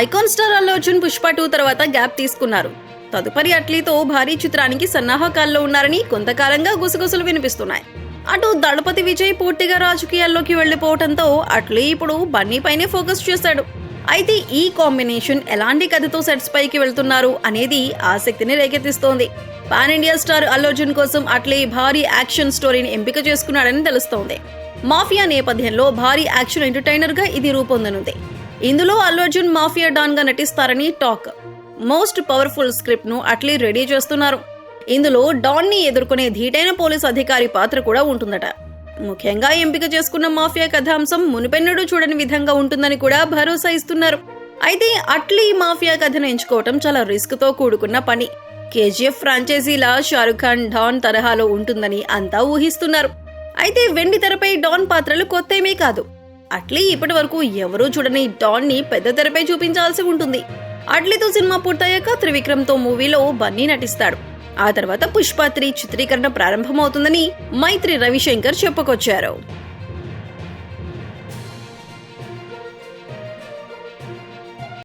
Icon star Allu Arjun Pushpa two తర్వాత gap తీసుకున్నారు. తదుపరి అట్లీతో భారీ చిత్రానికి సన్నాహకాల్లో ఉన్నారని కొంతకాలంగా గుసగుసలు వినిపిస్తున్నాయి. అటు దళపతి విజయ్ పూర్తిగా రాజకీయాల్లోకి వెళ్ళిపోవడంతో అట్లీ ఇప్పుడు బన్నీ పైనే ఫోకస్ చేశాడు. అయితే ఈ కాంబినేషన్ ఎలాంటి కథతో సెట్స్ పైకి వెళ్తున్నారు అనేది ఆసక్తిని రేకెత్తిస్తోంది. Pan India star Allu Arjun కోసం అట్లీ భారీ యాక్షన్ స్టోరీని ఎంపిక చేసుకున్నాడని తెలుస్తోంది. మాఫియా నేపథ్యంలో భారీ యాక్షన్ ఎంటర్టైనర్గా ఇది రూపొందనుంది. ఇందులో అల్లు అర్జున్ మాఫియా డాన్గా నటిస్తారని టాక్. మోస్ట్ పవర్ఫుల్ స్క్రిప్ట్ను అట్లీ రెడీ చేస్తున్నారు. ఇందులో డాన్ని ఎదుర్కొనే ధీటైన పోలీస్ అధికారి పాత్ర కూడా ఉంటుందట. ముఖ్యంగా ఎంపిక చేసుకున్న మాఫియా కథాంశం మునిపెన్నడూ చూడని విధంగా ఉంటుందని కూడా భరోసా ఇస్తున్నారు. అయితే అట్లీ మాఫియా కథను ఎంచుకోవటం చాలా రిస్క్తో కూడుకున్న పని. కేజీఎఫ్ ఫ్రాంచైజీలా షారుఖ్ ఖాన్ డాన్ తరహాలో ఉంటుందని అంతా ఊహిస్తున్నారు. అయితే వెండి తెరపై డాన్ పాత్రలు కొత్తేమీ కాదు. అట్లీ ఇప్పటి వరకు ఎవరూ చూడని డాన్ని పెద్ద తెరపై చూపించాల్సి ఉంటుంది. అట్లీతో సినిమా పూర్తయ్యాక త్రివిక్రమ్తో మూవీలో బన్నీ నటిస్తాడు. ఆ తర్వాత పుష్ప త్రీ చిత్రీకరణ ప్రారంభమవుతుందని మైత్రి రవిశంకర్ చెప్పుకొచ్చారు.